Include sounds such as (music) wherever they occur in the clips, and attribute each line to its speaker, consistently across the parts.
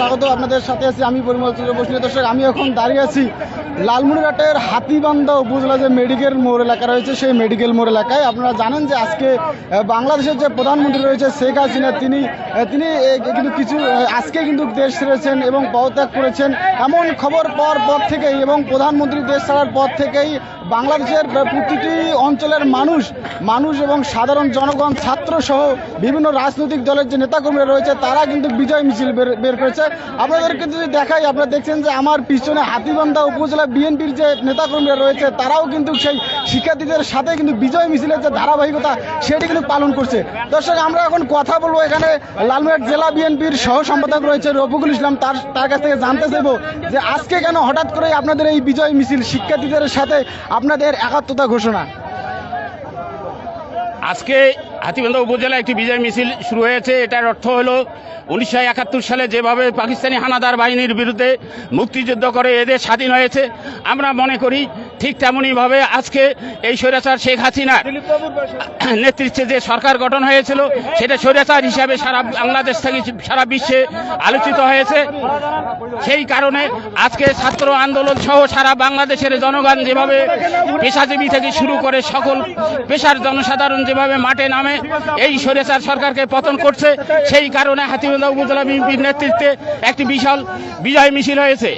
Speaker 1: স্বাগত, আপনাদের সাথে আছি আমি পরিমল চন্দ্র দর্শক, আমি এখন দাঁড়িয়ে আছি লালমনিরহাটের হাতিবান্ধা উপজেলা যে মেডিকেল মোড় এলাকা রয়েছে, সেই মেডিকেল মোড় এলাকায়। আপনারা জানেন যে আজকে বাংলাদেশের যে প্রধানমন্ত্রী রয়েছে শেখ হাসিনা, তিনি তিনি কিন্তু কিছু আজকে কিন্তু দেশ ছেড়েছেন এবং পদত্যাগ করেছেন। এমন খবর পাওয়ার পর থেকেই এবং প্রধানমন্ত্রী দেশ ছাড়ার পর থেকেই বাংলাদেশের প্রতিটি অঞ্চলের মানুষ মানুষ এবং সাধারণ জনগণ ছাত্র সহ বিভিন্ন রাজনৈতিক দলের যে নেতাকর্মীরা রয়েছে, তারা কিন্তু বিজয় মিছিল বের বের করেছে। আপনাদেরকে যদি দেখাই, আপনারা দেখছেন যে আমার পিছনে হাতিবান্ধা উপজেলা বিএনপির যে নেতাকর্মীরা রয়েছে, তারাও কিন্তু সেই শিক্ষার্থীদের সাথে কিন্তু বিজয় মিছিলের যে ধারাবাহিকতা, সেটি কিন্তু পালন করছে। দর্শক, আমরা এখন কথা বলব এখানে লালমিরহাট জেলা বিএনপির সহ সম্পাদক রয়েছে রফিকুল ইসলাম, তার তার কাছ থেকে জানতে চাইব যে আজকে কেন হঠাৎ করে আপনাদের এই বিজয় মিছিল, শিক্ষার্থীদের সাথে আপনাদের একাত্মতা ঘোষণা?
Speaker 2: আজকে হাতিবান্ধা উপজেলায় একটি বিজয় মিছিল শুরু হয়েছে। এটার অর্থ হলো, উনিশশো একাত্তর সালে যেভাবে পাকিস্তানি হানাদার বাহিনীর বিরুদ্ধে মুক্তিযুদ্ধ করে এদের স্বাধীন হয়েছে, আমরা মনে করি ঠিক তেমনইভাবে আজকে এই স্বৈরাচার শেখ হাসিনার নেতৃত্বে যে সরকার গঠন হয়েছিল, সেটা স্বৈরাচার হিসাবে সারা বাংলাদেশ থেকে সারা বিশ্বে আলোচিত হয়েছে। সেই কারণে আজকে ছাত্র আন্দোলন সহ সারা বাংলাদেশের জনগণ যেভাবে পেশাজীবী থেকে শুরু করে সকল পেশার জনসাধারণ যেভাবে মাঠে নামে এই স্বৈরাচার সরকারকে পতন করছে। সেই কারণে হাতিবান্ধা উপজেলা বিএনপির নেতৃত্বে একটি বিশাল বিজয় মিছিল হয়েছে।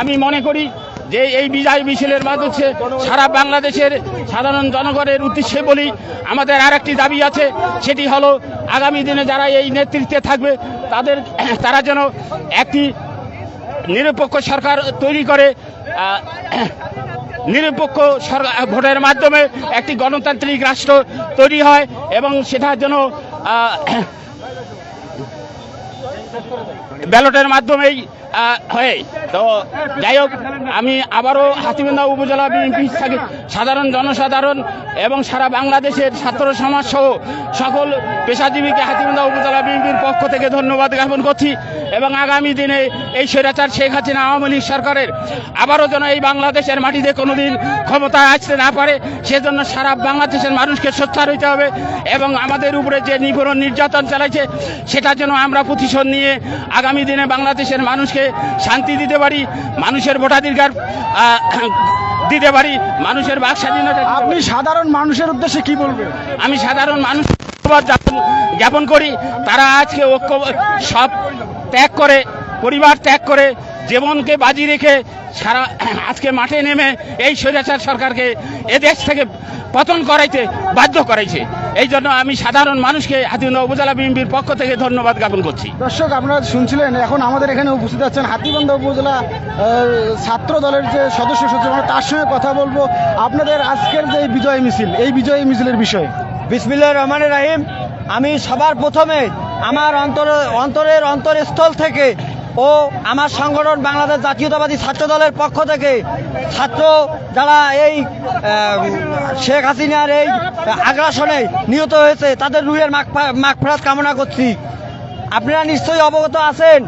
Speaker 2: আমি মনে করি যে এই বিজয় মিছিলের মাধ্যমে সারা বাংলাদেশের সাধারণ জনগণের উদ্দেশ্যে বলি, আমাদের আর একটি দাবি আছে, সেটি হলো আগামী দিনে যারা এই নেতৃত্বে থাকবে, তাদের (clears throat) তারা যেন একটি নিরপেক্ষ সরকার তৈরি করে নিরপেক্ষ ভোটের মাধ্যমে একটি গণতান্ত্রিক রাষ্ট্র তৈরি হয় এবং সেটার জন্য (clears throat) ব্যালটের মাধ্যমেই হয়। তো যাই হোক, আমি আবারও হাতিবান্ধা উপজেলা বিএনপি থাকি সাধারণ জনসাধারণ এবং সারা বাংলাদেশের ছাত্র সমাজ সহ সকল পেশাজীবীকে হাতিবান্ধা উপজেলা বিএনপির পক্ষ থেকে ধন্যবাদ জ্ঞাপন করছি এবং আগামী দিনে এই স্বৈরাচার শেখ হাসিনা আওয়ামী লীগ সরকারের আবারও যেন এই বাংলাদেশের মাটিতে কোনোদিন ক্ষমতায় আসতে না পারে, সেজন্য সারা বাংলাদেশের মানুষকে সোচ্চার হইতে হবে এবং আমাদের উপরে যে নিপীড়ন নির্যাতন চালাইছে, সেটা যেন আমরা প্রতিশোধ নিয়ে আগামী দিনে বাংলাদেশের মানুষকে শান্তি দিতে পারি মানুষের ভোটাধিকার দিতে পারি মানুষের বাক স্বাধীনতা
Speaker 1: আপনি সাধারণ মানুষের উদ্দেশ্যে কি বলবেন?
Speaker 2: আমি সাধারণ মানুষ জ্ঞাপন- করি। তারা আজকে ঐক্য সব ত্যাগ করে পরিবার ত্যাগ করে জীবনকে বাজি রেখে সারা আজকে মাঠে নেমে এই স্বৈরাচার সরকারকে এদেশ থেকে পতন করাইতে বাধ্য করাইছে। এই জন্য আমি সাধারণ মানুষকে হাতিবান্ধা উপজেলা বিএনপির পক্ষ থেকে ধন্যবাদ জ্ঞাপন করছি।
Speaker 1: দর্শক আপনারা শুনছিলেন এখন আমাদের এখানে উপস্থিত আছেন হাতিবান্ধা উপজেলা ছাত্র দলের যে সদস্য সচিব আমরা তার সঙ্গে কথা বলব। আপনাদের আজকের যে এই বিজয় মিছিল এই বিজয় মিছিলের বিষয়ে।
Speaker 3: বিসমিল্লা রহমান রাহিম। আমি সবার প্রথমে আমার অন্তর অন্তরের অন্তরস্থল থেকে ও আমার সংগঠন বাংলাদেশ জাতীয়তাবাদী ছাত্র দলের পক্ষ থেকে ছাত্র যারা এই শেখ হাসিনার এই আগ্রাসনে নিহত হয়েছে, তাদের রুহের মাগফেরাত কামনা করছি। আপনারা নিশ্চয়ই অবগত আছেন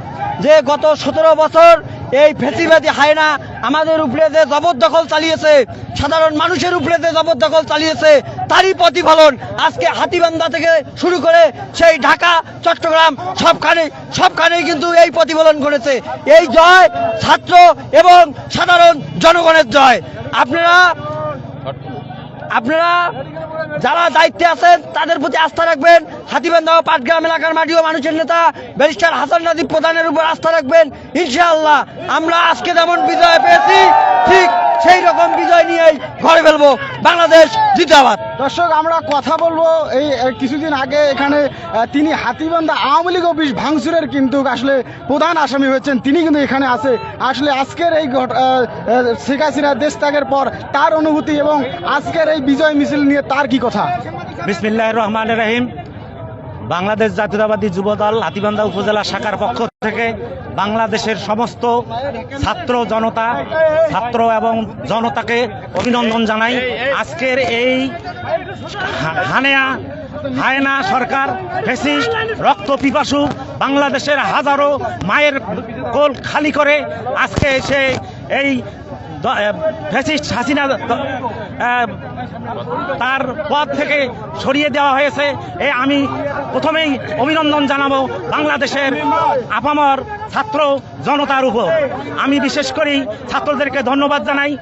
Speaker 3: যে গত সতেরো বছর এই ফেসিবাদী হায়না আমাদের উপরে যে জবরদখল চালিয়েছে, সাধারণ মানুষের উপরে যে জবরদখল চালিয়েছে, তারই প্রতিফলন আজকে হাতিবান্ধা থেকে শুরু করে সেই ঢাকা, চট্টগ্রাম, সবখানে সবখানেই কিন্তু এই প্রতিফলন ঘটেছে। এই জয় ছাত্র এবং সাধারণ জনগণের জয়। আপনারা আপনারা যারা দায়িত্বে আছেন, তাদের প্রতি আস্থা রাখবেন। হাতিবান্ধা পাটগ্রাম এলাকার মাটি ও মানুষের নেতা, ব্যারিস্টার হাসান নাদিব প্রধানের উপর আস্থা রাখবেন। ইনশাআল্লাহ, আমরা আজকে যেমন বিজয় পেয়েছি, ঠিক সেই রকম বিজয় নিয়েই ঘরে ফেলব। বাংলাদেশ জিন্দাবাদ।
Speaker 1: দর্শক, আমরা কথা বলব, এই কিছুদিন আগে এখানে তিনি হাতিবান্ধা আওয়ামী লীগ অফিস ভাঙচুরের কিন্তু আসলে প্রধান আসামি হয়েছেন। তিনি কিন্তু এখানে আছে। আসলে আজকের এই শেখ হাসিনা দেশ ত্যাগের পর তার অনুভূতি এবং আজকের এই বিজয় মিছিল নিয়ে তার কি কথা।
Speaker 4: বিসমিল্লাহ রহমান রহিম। বাংলাদেশ জাতীয়তাবাদী যুবদল হাতিবান্ধা উপজেলা শাখার পক্ষ থেকে বাংলাদেশের সমস্ত ছাত্র জনতা, ছাত্র এবং জনতাকে অভিনন্দন জানাই। আজকের এই হানেয়া, হায়না সরকার ফেসিস্ট, রক্ত পিপাসু বাংলাদেশের হাজারো মায়ের কোল খালি করে আজকে এসে এই ফ্যাসিস্ট হাসিনা তার পদ থেকে সরিয়ে দেওয়া হয়েছে। এ, আমি প্রথমেই অভিনন্দন জানাব বাংলাদেশের আপামর ছাত্র জনতার উপর। আমি বিশেষ করে ছাত্রদেরকে ধন্যবাদ জানাই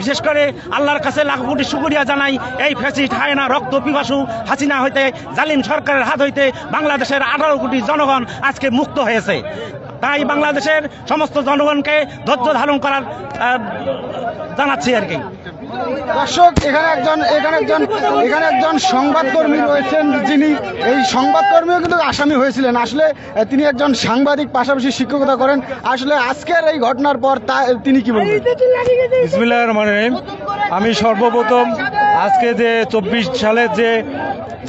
Speaker 4: বিশেষ করে আল্লাহর কাছে লাখ কোটি শুকরিয়া জানাই এই ফ্যাসিস্ট হায়না রক্ত পিপাসু হাসিনা হইতে, জালিম সরকারের হাত হইতে বাংলাদেশের আঠারো কোটি জনগণ আজকে মুক্ত হয়েছে। তাই বাংলাদেশের সমস্ত জনগণকে ধৈর্য ধারণ করার জানাচ্ছি আর কি।
Speaker 1: দর্শক এখানে একজন এখানে একজন এখানে একজন সংবাদকর্মী রয়েছেন যিনি এই সংবাদকর্মীও কিন্তু আসামি হয়েছিলেন। আসলে তিনি একজন সাংবাদিক পাশাপাশি শিক্ষকতা করেন। আসলে আজকের এই ঘটনার পর তা তিনি কি বলবেন?
Speaker 5: বিসমিল্লাহ রহমান আমি সর্বপ্রথম আজকে যে চব্বিশ সালে যে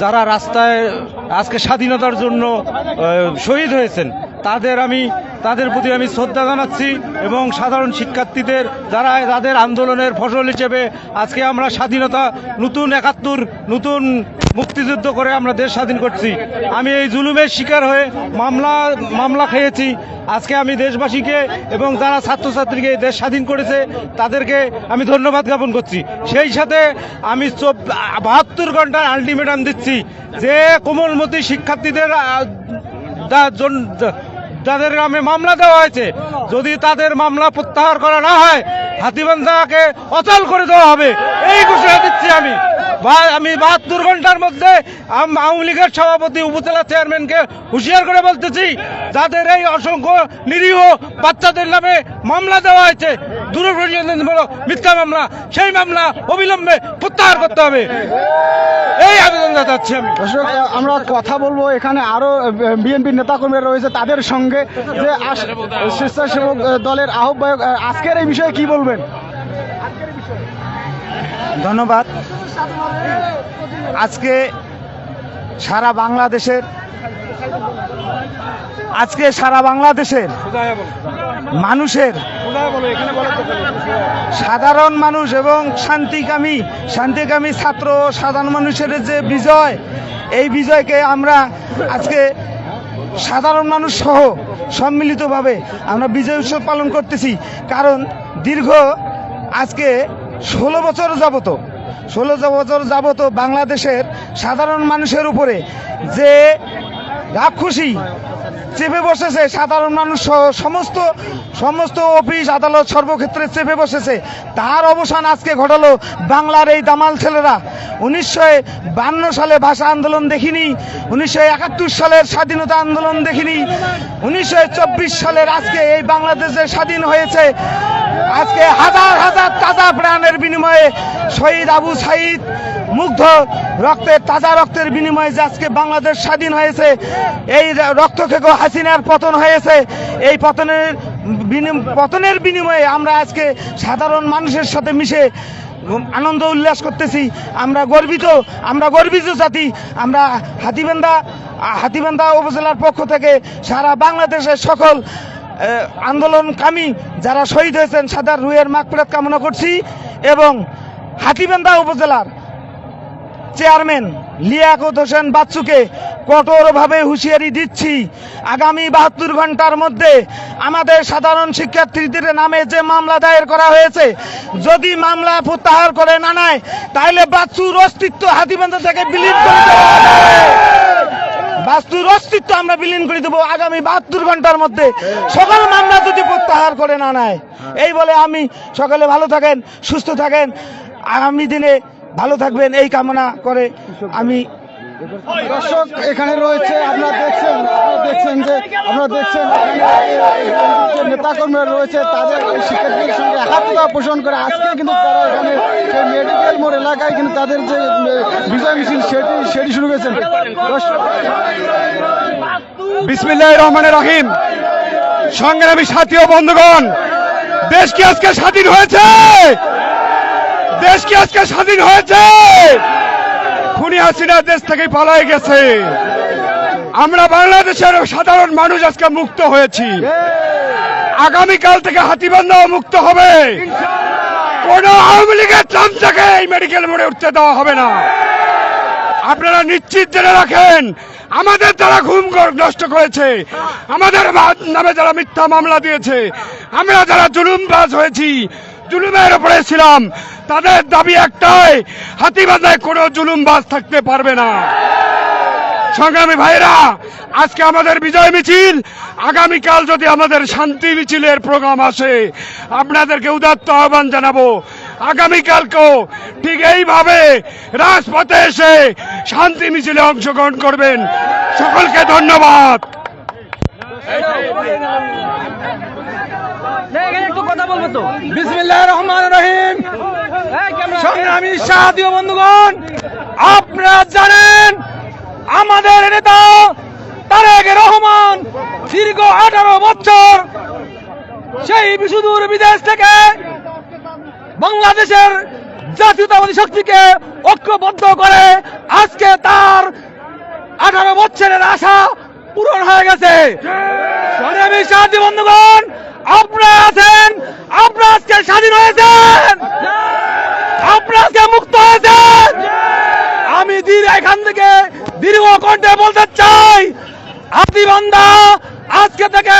Speaker 5: যারা রাস্তায় আজকে স্বাধীনতার জন্য শহীদ হয়েছেন তাদের আমি তাদের প্রতি আমি শ্রদ্ধা জানাচ্ছি এবং সাধারণ শিক্ষার্থীদের যারা তাদের আন্দোলনের ফসল হিসেবে আজকে আমরা স্বাধীনতা, নতুন একাত্তর, নতুন মুক্তিযুদ্ধ করে আমরা দেশ স্বাধীন করছি। আমি এই জুলুমের শিকার হয়ে মামলা মামলা খেয়েছি। আজকে আমি দেশবাসীকে এবং যারা ছাত্রছাত্রীকে দেশ স্বাধীন করেছে, তাদেরকে আমি ধন্যবাদ জ্ঞাপন করছি। সেই সাথে আমি বাহাত্তর ঘণ্টার আলটিমেটাম দিচ্ছি যে কোমলমতি শিক্ষার্থীদের যাদের নামে মামলা দেওয়া হয়েছে, যদি তাদের মামলা প্রত্যাহার করা না হয় হাতিবান্ধাকে অচল করে দেওয়া হবে। এই ঘোষণা দিচ্ছি আমি। আমি বাহাত্তর ঘণ্টার মধ্যে আওয়ামী লীগের সভাপতি, উপজেলা চেয়ারম্যানকে হুঁশিয়ার করে বলতেছি, যাদের এই অসংখ্য নিরীহ বাচ্চাদের নামে মামলা দেওয়া হয়েছে দূরপ্রযোজনমূলক মিথ্যা মামলা, সেই মামলা অবিলম্বে প্রত্যাহার করতে হবে। এই আবেদন জানাচ্ছি আমি।
Speaker 1: আমরা কথা বলব এখানে আরও বিএনপি নেতাকর্মীরা রয়েছে তাদের সঙ্গে, যে স্বেচ্ছাসেবক দলের আহ্বায়ক আজকের এই বিষয়ে কি বলবেন?
Speaker 6: ধন্যবাদ। আজকে সারা বাংলাদেশের, আজকে সারা বাংলাদেশের মানুষের সাধারণ মানুষ এবং শান্তিকামী শান্তিকামী ছাত্র, সাধারণ মানুষের যে বিজয়, এই বিজয়কে আমরা আজকে সাধারণ মানুষ সহ সম্মিলিতভাবে আমরা বিজয় উৎসব পালন করতেছি। কারণ দীর্ঘ আজকে ষোলো বছর যাবত, ষোলো বছর যাবত বাংলাদেশের সাধারণ মানুষের উপরে যে রাক্ষসী চেপে বসেছে, সাধারণ মানুষ সমস্ত সমস্ত অফিস আদালত সর্বক্ষেত্রে চেপে বসেছে, তার অবসান আজকে ঘটালো বাংলার এই দামাল ছেলেরা। উনিশশো সালে ভাষা আন্দোলন দেখিনি, উনিশশো একাত্তর সালের স্বাধীনতা আন্দোলন দেখিনি, উনিশশো চব্বিশ সালের আজকে এই বাংলাদেশে স্বাধীন হয়েছে। আজকে হাজার হাজার তাজা প্রাণের বিনিময়ে শহীদ আবু সাইদ মুগ্ধ রক্তের তাজা রক্তের বিনিময়ে যে আজকে বাংলাদেশ স্বাধীন হয়েছে, এই রক্ত থেকে হাসিনার পতন হয়েছে, এই পতনের পতনের বিনিময়ে আমরা আজকে সাধারণ মানুষের সাথে মিশে আনন্দ উল্লাস করতেছি। আমরা গর্বিত আমরা গর্বিত জাতি। আমরা হাতিবান্ধা হাতিবান্ধা উপজেলার পক্ষ থেকে সারা বাংলাদেশের সকল আন্দোলনকামী যারা শহীদ হয়েছেন সাদার রুয়ের মাগফিরাত কামনা করছি এবং হাতিবান্ধা উপজেলার চেয়ারম্যান লিয়াকত হোসেন বাচ্চুকে কঠোরভাবে হুঁশিয়ারি দিচ্ছি আগামী বাহাত্তর ঘণ্টার মধ্যে আমাদের সাধারণ শিক্ষার্থীদের নামে যে মামলা দায়ের করা হয়েছে, যদি মামলা প্রত্যাহার করে না নেয়, তাহলে বাচ্চুর অস্তিত্ব হাতিবান্ধা থেকে বিলীন করে দেওয়া। বাস্তুর অস্তিত্ব আমরা বিলীন করে দেবো আগামী বাহাত্তর ঘণ্টার মধ্যে। সকাল মামলা যদি প্রত্যাহার করে না নেয়, এই বলে আমি সকালে ভালো থাকেন, সুস্থ থাকেন, আগামী দিনে ভালো থাকবেন, এই কামনা করে আমি
Speaker 1: দর্শক, এখানে রয়েছে, আপনারা দেখছেন দেখছেন যে আপনারা দেখছেন নেতাকর্মীরা রয়েছে, তাদের শিক্ষার্থীদের সঙ্গে একাত্মতা পোষণ করে। আজকে কিন্তু তারা এখানে মেডিকেল মোড় এলাকায় কিন্তু তাদের যে বিজয় মিছিল, সেটি সেটি শুরু করেছেন
Speaker 5: বিসমিল্লাহ রহমান রহিম। সংগ্রামী সাথী ও বন্ধুগণ, দেশ কি আজকে স্বাধীন হয়েছে? দেশ কি আজকে স্বাধীন হয়েছে? খুনি হাসিনা দেশ থেকে পালায় গেছে। আমরা বাংলাদেশের সাধারণ মানুষ আজকে মুক্ত হয়েছি। আগামীকাল থেকে হাতিবান্ধাও মুক্ত হবে। কোন আওয়ামী লীগের চামচাকে এই মেডিকেল মোড়ে উঠতে দেওয়া হবে না। আপনারা নিশ্চিত জেনে রাখেন আমাদের যারা ঘুম নষ্ট করেছে আমাদের নামে যারা মিথ্যা মামলা দিয়েছে আমরা যারা জুলুমবাজ হয়েছি
Speaker 7: জুলুমের উপরে ছিলাম তাদের দাবি একটাই হাতিবাজায় কোনো জুলুমবাজ থাকতে পারবে না। সংগ্রামী ভাইরা, আজকে আমাদের বিজয় মিছিল, আগামীকাল যদি আমাদের শান্তি মিছিলের প্রোগ্রাম আসে, আপনাদেরকে উদাত্ত আহ্বান জানাব। আগামীকালকেও ঠিক এইভাবে রাজপথে এসে শান্তি মিছিলে অংশগ্রহণ করবেন। সকলকে ধন্যবাদ।
Speaker 8: আপনারা জানেন আমাদের নেতা তারেক রহমান দীর্ঘ আঠারো বছর সেই সুদূর বিদেশ থেকে বাংলাদেশের জাতীয়তাবাদী শক্তিকে ঐক্যবদ্ধ করে আজকে তার আঠারো বছরের আশা পূরণ হয়ে গেছে। সাহায্য বন্ধুগণ, আপনারা আছেন, আপনারা আজকে স্বাধীন হয়েছেন, আপনারা আজকে মুক্ত হয়েছেন। আমি এখান থেকে দীর্ঘ কণ্ঠে বলতে চাই আদিবান্ধা আজকে থেকে